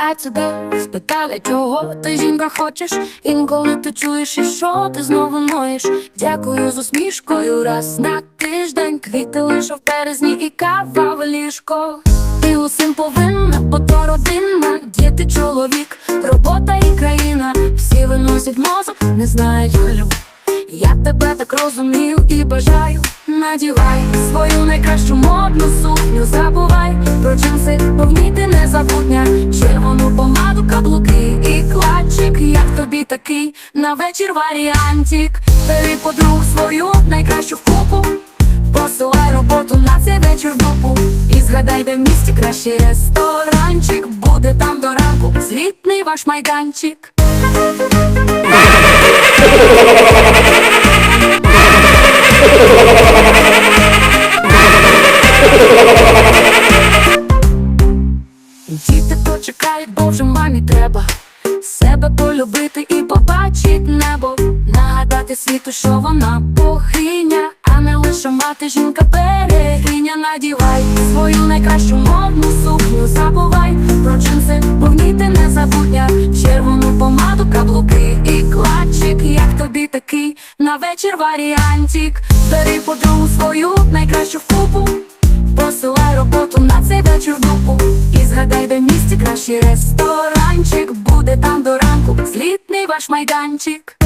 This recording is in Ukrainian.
А тебе спитали, чого ти жінка хочеш. Інколи ти чуєш, і що ти знову ноєш. Дякую з усмішкою раз на тиждень. Квіти лише в березні і кава в ліжко. Ти усім повинна, бо то родина, діти, чоловік, робота і країна. Всі виносять мозок, не знають хвилю. Я тебе так розумію і бажаю. Надівай свою найкращу модну сукню, забувай такий на вечір варіантик. Бери подруг свою найкращу в купу. Посилай роботу на цей вечір в дупу І згадай, де в місті кращий ресторанчик Буде там до ранку злітний ваш майданчик Діти то чекають, бо вже мамі треба себе полюбити і побачить небо, нагадати світу, що вона богиня, а не лише мати жінка берегиня. Надівай свою найкращу модну сукню, забувай про джинси, повні ти незабутня, червону помаду, каблуки і кладчик. Як тобі такий на вечір варіантик, бери подругу свою найкращу в купу. Посилай роботу на цей вечір в дупу І згадай, де в місті кращий ресторанчик наш майданчик.